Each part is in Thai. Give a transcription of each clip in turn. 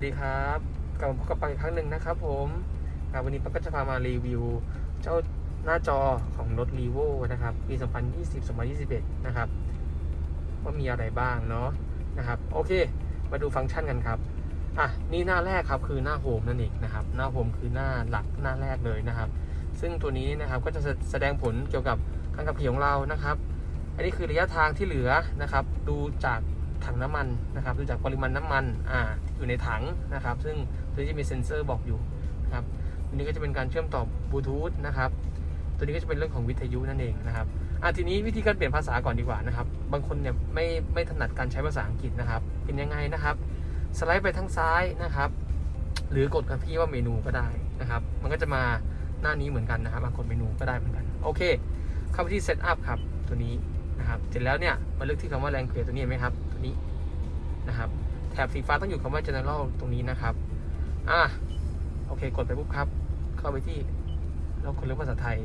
สวัสดีครับกลับมาพบกับปังอีกครั้งหนึ่งนะครับผมวันนี้ปังก็จะพามารีวิว เจ้าหน้าจอของรถ r ีโวนะครับ ปี 2020-2021 นะครับ ว่ามีอะไรบ้างเนาะนะครับ โอเค มาดูฟังก์ชันกันครับ อะ นี่หน้าแรกครับคือหน้าโฮมนั่นเองนะครับ หน้าโฮมคือหน้าหลักหน้าแรกเลยนะครับ ซึ่งตัวนี้นะครับก็จะแสดงผลเกี่ยวกับการขับขี่ของเรานะครับ อันนี้คือระยะทางที่เหลือนะครับ ดูจากถังน้ำมันนะครับ ดูจากปริมาณน้ำมันอ่า อยู่ในถังนะครับ ซึ่งตัวนี้จะมีเซ็นเซอร์บอกอยู่นะครับตัวนี้ก็จะเป็นการเชื่อมต่อบลูทูธนะครับ ตัวนี้ก็จะเป็นเรื่องของวิทยุนั่นเองนะครับอะทีนี้วิธีการเปลี่ยนภาษาก่อนดีกว่านะครับ บางคนเนี่ยไม่ไม่ถนัดการใช้ภาษาอังกฤษนะครับ เป็นยังไงนะครับ สไลด์ไปทางซ้ายนะครับ หรือกดกับที่ว่าเมนูก็ได้นะครับ มันก็จะมาหน้านี้เหมือนกันนะครับมากดเมนูก็ได้เหมือนกัน โอเคเข้าไปที่ Setup ครับตัวนี้นะครับ เสร็จแล้วเนี่ยมาเลือกที่คำว่า Language ตัวนี้เห็นไหมครับ ตัวนี้นะครับ แถบสีฟ้าต้องอยู่คำว่า General ตรงนี้นะครับ อะโอเค กดไปปุ๊บครับ เข้าไปที่เรากดเลือกภาษาไทย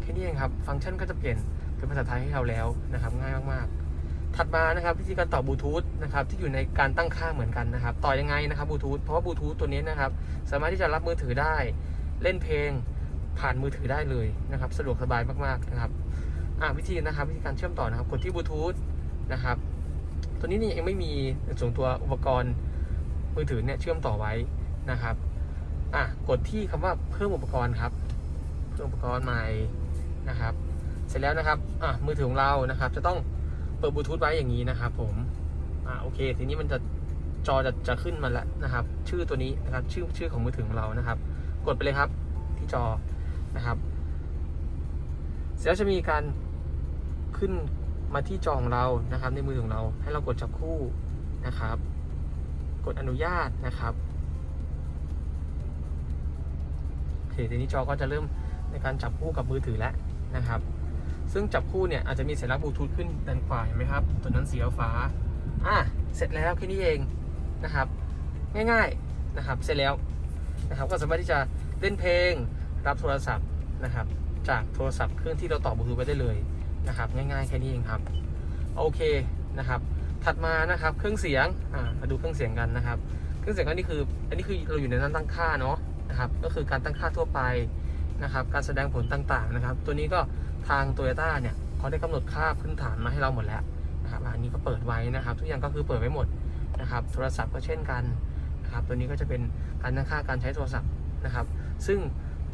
แค่นี้เองครับ ฟังก์ชันก็จะเปลี่ยนเป็นภาษาไทยให้เราแล้วนะครับ ง่ายมากๆ ถัดมานะครับวิธีการต่อบลูทูธนะครับที่อยู่ในการตั้งค่าเหมือนกันนะครับ ต่อยังไงนะครับบลูทูธเพราะว่าบลูทูธตัวนี้นะครับ สามารถที่จะรับมือถือได้ เล่นเพลง ผ่านมือถือได้เลยนะครับ สะดวกสบายมากๆนะครับ อ่าวิธีนะครับ วิธีการเชื่อมต่อนะครับ กดที่บลูทูธนะครับ ตัวนี้นี่ยังไม่มีส่งตัวอุปกรณ์มือถือเนี่ยเชื่อมต่อไว้นะครับอะกดที่คำว่าเพิ่มอุปกรณ์ครับ เพิ่มอุปกรณ์ใหม่นะครับ เสร็จแล้วนะครับอะมือถือของเรานะครับ จะต้องเปิดบลูทูธไว้อย่างนี้นะครับ ผมอ่าโอเค ทีนี้มันจะจอจะจะขึ้นมาแล้วนะครับ ชื่อตัวนี้นะครับชื่อชื่อของมือถือของเรานะครับ กดไปเลยครับที่จอนะครับ เสร็จแล้วจะมีการขึ้น มาที่จอของเรานะครับ ในมือของเราให้เรากดจับคู่นะครับ กดอนุญาตนะครับโอเคทีนี้จอก็จะเริ่มในการจับคู่กับมือถือแล้วนะครับ ซึ่งจับคู่เนี่ยอาจจะมีสัญลักษณ์บลูทูธขึ้นด้านขวาเห็นไหมครับ ตัวนั้นสีฟ้าอะเสร็จแล้วแค่นี้เองนะครับ ง่ายๆนะครับเสร็จแล้วนะครับก็สามารถที่จะเล่นเพลงรับโทรศัพท์นะครับ จากโทรศัพท์เครื่องที่เราต่อบลูทูธไปได้เลย นะครับง่ายๆแค่นี้เองครับโอเคนะครับ ถัดมานะครับเครื่องเสียงอ่ามาดูเครื่องเสียงกันนะครับ เครื่องเสียงอันนี้คือ อันนี้คือเราอยู่ในนั้นตั้งค่าเนาะนะครับ ก็คือการตั้งค่าทั่วไปนะครับ การแสดงผลต่างๆนะครับ ตัวนี้ก็ทางโตโยต้าเนี่ยเขาได้กำหนดค่าพื้นฐานมาให้เราหมดแล้วนะครับอันนี้ก็เปิดไว้นะครับ ทุกอย่างก็คือเปิดไว้หมดนะครับ โทรศัพท์ก็เช่นกันนะครับ ตัวนี้ก็จะเป็นการตั้งค่าการใช้โทรศัพท์นะครับ ซึ่ง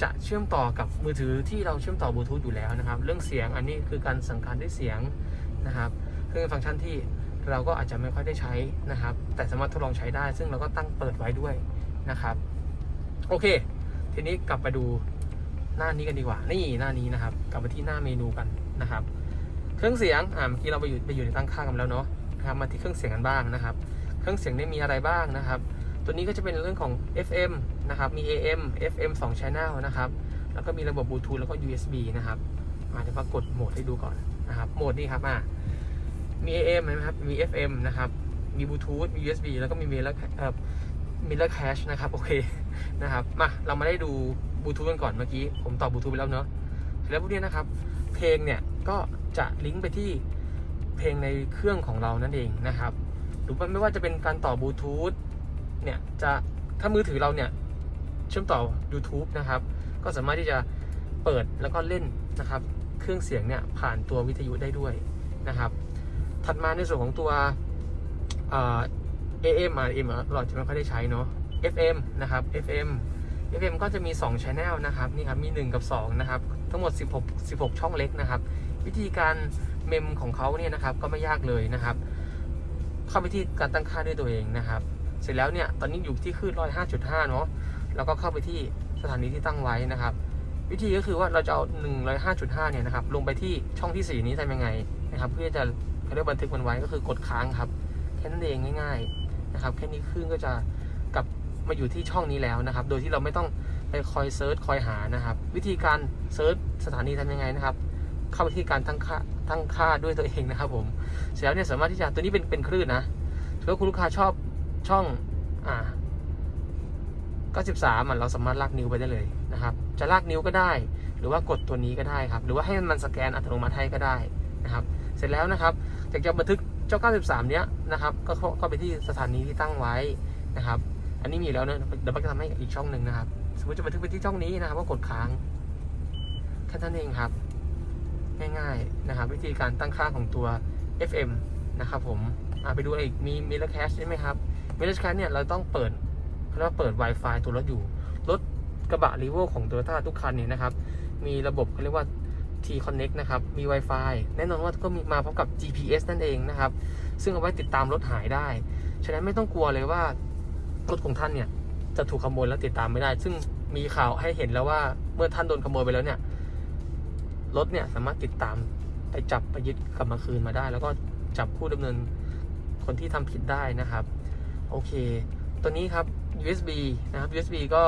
จะเชื่อมต่อกับมือถือที่เราเชื่อมต่อบลูทูธอยู่แล้วนะครับ เรื่องเสียงอันนี้คือการสั่งการด้วยเสียงนะครับคือฟังก์ชันที่เราก็อาจจะไม่ค่อยได้ใช้นะครับ แต่สามารถทดลองใช้ได้ ซึ่งเราก็ตั้งเปิดไว้ด้วยนะครับ โอเค ทีนี้กลับไปดูหน้านี้กันดีกว่า นี่หน้านี้นะครับ กลับไปที่หน้าเมนูกันนะครับ เครื่องเสียง อ่า เมื่อกี้เราไปอยู่ไปอยู่ในตั้งค่ากันแล้วเนาะนะครับ มาที่เครื่องเสียงกันบ้างนะครับ เครื่องเสียงนี่มีอะไรบ้างนะครับ ตัวนี้ก็จะเป็นเรื่องของ FM นะครับ มี AM FM 2 Channel นะครับ แล้วก็มีระบบบลูทูธแล้วก็ USB นะครับมาเดี๋ยวมากดโหมดให้ดูก่อนนะครับ โหมดนี้ครับอ่ามี AM นะครับ มี FM นะครับ มีบลูทูธ มี USB แล้วก็มีมิลเลอร์มิลเลอร์แคชนะครับ โอเค นะครับ มา เรามาได้ดูบลูทูธกันก่อน เมื่อกี้ ผมตอบบลูทูธไปแล้วเนาะเสร็จแล้วพวกนี้นะครับ เพลงเนี่ย ก็จะลิงก์ไปที่เพลงในเครื่องของเรานั่นเองนะครับ หรือว่าไม่ว่าจะเป็นการต่อบลูทูธ เนี่ยจะถ้ามือถือเราเนี่ยเชื่อมต่อ YouTube นะครับ ก็สามารถที่จะเปิดแล้วก็เล่นนะครับ เครื่องเสียงเนี่ยผ่านตัววิทยุได้ด้วยนะครับ ถัดมาในส่วนของตัวเอ่อ AM อะ AM เราจะไม่ค่อยได้ใช้เนาะ FM นะครับ FM FM ก็จะมี 2 Channel นะครับนี่ครับมี 1 กับ 2 นะครับ ทั้งหมด 16 16 ช่องเล็กนะครับ วิธีการเมมของเขาเนี่ยนะครับก็ไม่ยากเลยนะครับ เข้าไปที่การตั้งค่าด้วยตัวเองนะครับ เสร็จแล้วเนี่ยตอนนี้อยู่ที่คลื่นร้อยห้าจุดห้าเนาะแล้วก็เข้าไปที่สถานีที่ตั้งไว้นะครับ วิธีก็คือว่าเราจะเอาหนึ่งร้อยห้าจุดห้าเนี่ยนะครับลงไปที่ช่องที่สี่นี้ทำยังไงนะครับ เพื่อจะเรียกบันทึกมันไว้ก็คือกดค้างครับแค่นั้นเองง่าย ๆนะครับ แค่นี้คลื่นก็จะกลับมาอยู่ที่ช่องนี้แล้วนะครับ โดยที่เราไม่ต้องไปคอยเซิร์ชคอยหานะครับ วิธีการเซิร์ชสถานีทำยังไงนะครับเข้าไปที่การตั้งค่าตั้งค่าด้วยตัวเองนะครับผมเสร็จแล้วเนี่ยสามารถที่จะตัวนี้เป็นเป็นคลื่นนะถ้าคุณลูกค้าชอบ ช่องอ่า93อะเราสามารถลากนิ้วไปได้เลยนะครับ จะลากนิ้วก็ได้ หรือว่ากดตัวนี้ก็ได้ครับ หรือว่าให้มันสแกนอัตโนมัติให้ก็ได้นะครับ เสร็จแล้วนะครับอยากจะบันทึกเจ้า 93 เนี้ยนะครับ ก็เข้าก็ไปที่สถานีที่ตั้งไว้นะครับ อันนี้มีแล้วเนะเดี๋ยวบักจะทำให้อีกช่องหนึ่งนะครับ สมมติจะบันทึกไปที่ช่องนี้นะครับว่ากดค้างแค่นั้นเองครับ ง่ายๆนะครับ วิธีการตั้งค่าของตัว FM นะครับผมไปดูอีกมีมิลเลอร์แคชใช่ไหมครับ มิลเลอร์แคเนี่ยเราต้องเปิดเขาเรียกว่าเปิด Wi-Fi ตัวรถอยู่ รถกระบะรีโวของ t o y ยต้ทุกคันเนี่ยนะครับ มีระบบเขาเรียกว่า T Connect นะครับ มี Wi-Fi แน่นอนว่าก็มีมาพร้อมกับ GPS นั่นเองนะครับ ซึ่งเอาไว้ติดตามรถหายได้ ฉะนั้นไม่ต้องกลัวเลยว่ารถของท่านเนี่ยจะถูกขโมยแล้วติดตามไม่ได้ ซึ่งมีข่าวให้เห็นแล้วว่าเมื่อท่านโดนขโมยไปแล้วเนี่ย รถเนี่ยสามารถติดตามไปจับไปยึดกลับมาคืนมาได้ แล้วก็จับผู้ดำเนินคนที่ทำผิดได้นะครับ โอเค ตัวนี้ครับ USB นะครับ USB ก็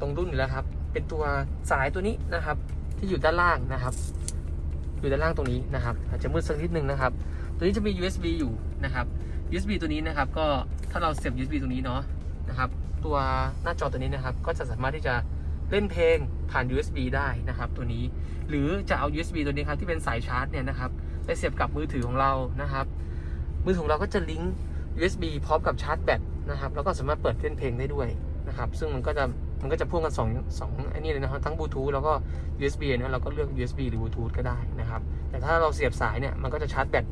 ตรงรุ่นอยู่แล้วครับ เป็นตัวสายตัวนี้นะครับ ที่อยู่ด้านล่างนะครับ อยู่ด้านล่างตรงนี้นะครับ อาจจะมืดสักนิดนึงนะครับ ตัวนี้จะมี USB อยู่นะครับ USB ตัวนี้นะครับ ก็ถ้าเราเสียบ USB ตัวนี้เนาะนะครับ ตัวหน้าจอตัวนี้นะครับ ก็จะสามารถที่จะเล่นเพลงผ่าน USB ได้นะครับ ตัวนี้ หรือจะเอา USB ตัวนี้ครับที่เป็นสายชาร์จเนี่ยนะครับไปเสียบกับมือถือของเรานะครับ มือถือของเราก็จะลิงก์ USB พร้อมกับชาร์จแบตนะครับ แล้วก็สามารถเปิดเล่นเพลงได้ด้วยนะครับ ซึ่งมันก็จะมันก็จะพ่วงกัน2 2อันนี้เลยนะครับ ทั้งบลูทูธแล้วก็ USB เนี่ยเราก็เลือก USB หรือบลูทูธก็ได้นะครับ แต่ถ้าเราเสียบสายเนี่ย มันก็จะชาร์จแบต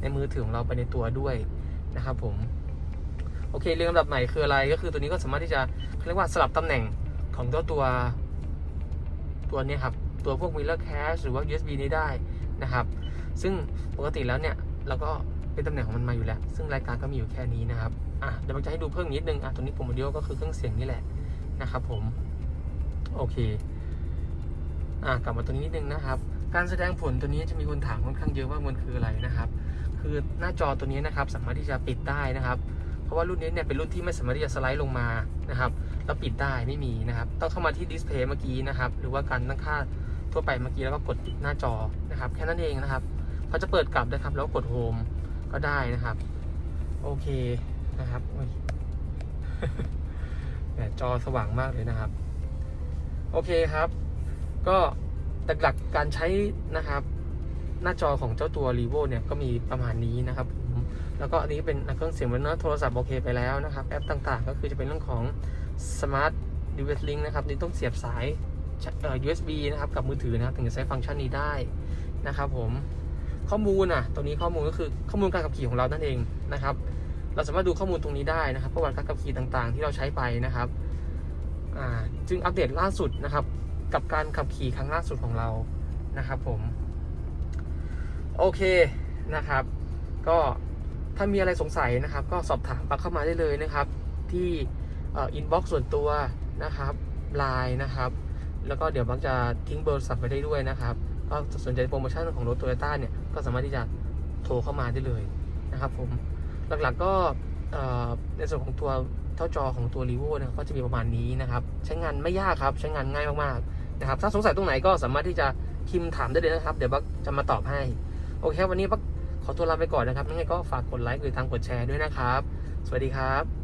ในมือถือของเราไปในตัวด้วยนะครับผม โอเคเรื่องลำดับใหม่คืออะไรก็คือตัวนี้ก็สามารถที่จะเขาเรียกว่าสลับตำแหน่งของตัวตัวตัวนี้ครับ ตัวพวก Mirror Cache หรือว่า USB นี้ได้นะครับ ซึ่งปกติแล้วเนี่ยเราก็ เป็นตำแหน่งของมันมาอยู่แล้ว ซึ่งรายการก็มีอยู่แค่นี้นะครับอะเดี๋ยวมันจะให้ดูเพิ่มนิดนึงอะตัวนี้ปุ่ม audio ก็คือเครื่องเสียงนี่แหละนะครับผมโอเคอะกลับมาตัวนี้นิดนึงนะครับ การแสดงผลตัวนี้จะมีคนถามค่อนข้างเยอะว่ามันคืออะไรนะครับ คือหน้าจอตัวนี้นะครับสามารถที่จะปิดได้นะครับ เพราะว่ารุ่นนี้เนี่ยเป็นรุ่นที่ไม่สามารถที่จะสไลด์ลงมานะครับแล้วปิดได้ไม่มีนะครับต้องเข้ามาที่ดิสเพย์เมื่อกี้นะครับหรือว่าการตั้งค่าทั่วไปเมื่อกี้แล้วก็กดหน้าจอนะครับ แค่นั้นเองนะครับเขาจะเปิดกลับนะครับ แล้วกดโฮม ก็ได้นะครับ โอเคนะครับแต่จอสว่างมากเลยนะครับ โอเคครับ ก็หลักๆการใช้นะครับ หน้าจอของเจ้าตัว r e v o เนี่ยก็มีประมาณนี้นะครับผมแล้วก็อันนี้เป็นเครื่องเสียงบนหน้าโทรศัพท์โอเคไปแล้วนะครับ แอปต่างๆ ก็คือจะเป็นเรื่องของ Smart Device Link นะครับนี่ต้องเสียบสายเอ่อ USB นะครับ กับมือถือนะครับ ถึงจะใช้ฟังก์ชันนี้ได้นะครับผม ข้อมูลอะตัวนี้ข้อมูลก็คือข้อมูลการขับขี่ของเรานั่นเองนะครับ เราสามารถดูข้อมูลตรงนี้ได้นะครับประวัติการขับขี่ต่างๆ ที่เราใช้ไปนะครับจึงอัปเดตล่าสุดนะครับ กับการขับขี่ครั้งล่าสุดของเรานะครับผมโอเคนะครับ ก็ถ้ามีอะไรสงสัยนะครับ ก็สอบถามปักเข้ามาได้เลยนะครับ ที่อินบ็อกซ์ส่วนตัวนะครับไลน์นะครับ แล้วก็เดี๋ยวบักจะทิ้งเบอร์โทรศัพท์ไปได้ด้วยนะครับก็สนใจโปรโมชั่นของรถโตโยต้าเนี่ย ก็สามารถที่จะโทรเข้ามาได้เลยนะครับผมหลักๆก็ในส่วนของตัวเท่าจอของตัว r e v o เนี่ยก็จะมีประมาณนี้นะครับ ใช้งานไม่ยากครับ ใช้งานง่ายมากๆนะครับ ถ้าสงสัยตรงไหนก็สามารถที่จะพิมพ์ถามได้เลยนะครับ เดี๋ยวบักจะมาตอบให้ โอเควันนี้บักขอตัวลาไปก่อนนะครับยังไงก็ฝากกดไลค์กดติดตามกดแชร์ด้วยนะครับ สวัสดีครับ